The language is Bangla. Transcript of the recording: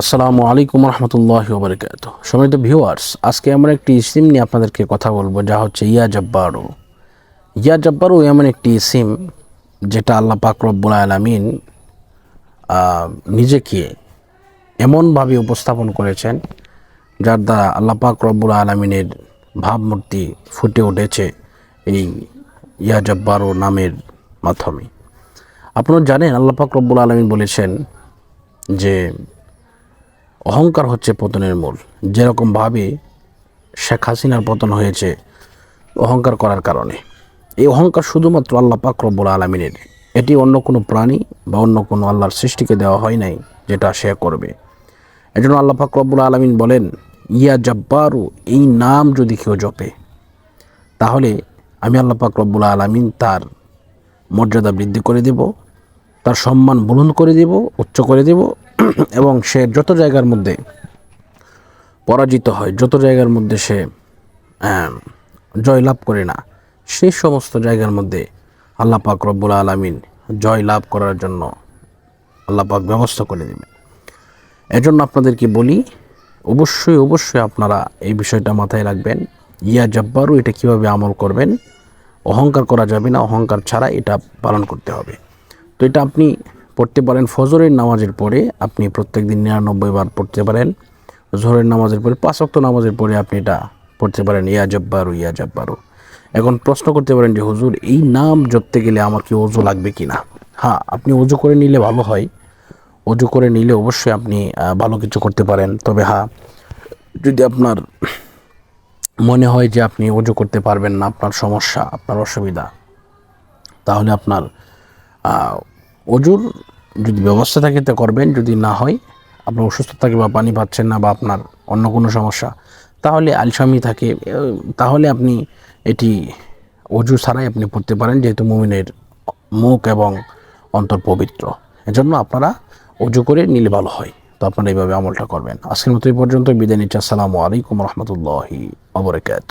আসসালামু আলাইকুম রহমতুল্লাহ বরকাত সময় তো ভিউয়ার্স, আজকে আমরা একটি সিম নিয়ে আপনাদেরকে কথা বলব, যা হচ্ছে ইয়া জব্বারু। ইয়া জব্বারু এমন একটি সিম যেটা আল্লাহ পাক রব্বুল আলমিন নিজেকে এমনভাবে উপস্থাপন করেছেন, যার দ্বারা আল্লাহ পাক রব্বুল আলমিনের ভাবমূর্তি ফুটে উঠেছে এই ইয়া জব্বারু নামের মাধ্যমে। আপনারা জানেন, আল্লাহ পাক রব্বুল আলমিন বলেছেন যে অহংকার হচ্ছে পতনের মূল। যেরকমভাবে শেখ হাসিনার পতন হয়েছে অহংকার করার কারণে। এই অহংকার শুধুমাত্র আল্লাহ পাক রব্বুল আলমিনের। এটি অন্য কোনো প্রাণী বা অন্য কোনো আল্লাহর সৃষ্টিকে দেওয়া হয় নাই, যেটা সে করবে। এজন্য আল্লাহ পাক রব্বুল আলমিন বলেন, ইয়া জব্বারু, এই নাম যদি কেউ জপে, তাহলে আমি আল্লাহ পাক রব্বুল আলমিন তার মর্যাদা বৃদ্ধি করে দেব, তার সম্মান বুলন্দ করে দেব, উচ্চ করে দেব এবং সে যত জায়গার মধ্যে পরাজিত হয়, যত জায়গার মধ্যে সে জয়লাভ করে না সেই সমস্ত জায়গার মধ্যে আল্লাহ পাক রব্বুল আলমিন জয় লাভ করার জন্য আল্লাহ পাক ব্যবস্থা করে দেবেন। এজন্য আপনাদেরকে বলি, অবশ্যই অবশ্যই আপনারা এই বিষয়টা মাথায় রাখবেন, ইয়া জব্বারু, এটা কীভাবে আমল করবেন, অহংকার করা যাবে না, অহংকার ছাড়া এটা পালন করতে হবে। তো এটা আপনি পড়তে পারেন ফজরের নামাজের পরে আপনি প্রত্যেক দিন নিরানব্বই বার পড়তে পারেন। জোহরের নামাজের পরে পাঁচ ওয়াক্ত নামাজের পরে আপনি এটা পড়তে পারেন, ইয়া জব্বারু ইয়া জব্বারু। এখন প্রশ্ন করতে পারেন যে, হুজুর, এই নাম জপতে গেলে আমার কি অজু লাগবে কি না? হ্যাঁ আপনি অজু করে নিলে ভালো হয়। অজু করে নিলে অবশ্যই আপনি ভালো কিছু করতে পারেন। তবে হ্যাঁ যদি আপনার মনে হয় যে আপনি অজু করতে পারবেন না, আপনার সমস্যা, আপনার অসুবিধা, তাহলে আপনার অজুর যদি ব্যবস্থা থাকে তা করবেন, যদি না হয়, আপনার অসুস্থ থাকে বা পানি পাচ্ছেন না বা আপনার অন্য কোনো সমস্যা, তাহলে আলসামি থাকে, তাহলে আপনি এটি অজু ছাড়াই আপনি পড়তে পারেন, যেহেতু মুমিনের মুখ এবং অন্তর পবিত্র। এজন্য আপনারা অজু করে নিলে ভালো হয়। তো আপনারা এইভাবে আমলটা করবেন। আজকের মতো এই পর্যন্ত বিদায় নিচ্ছি। আসসালামু আলাইকুম রহমতুল্লাহি আবরকাত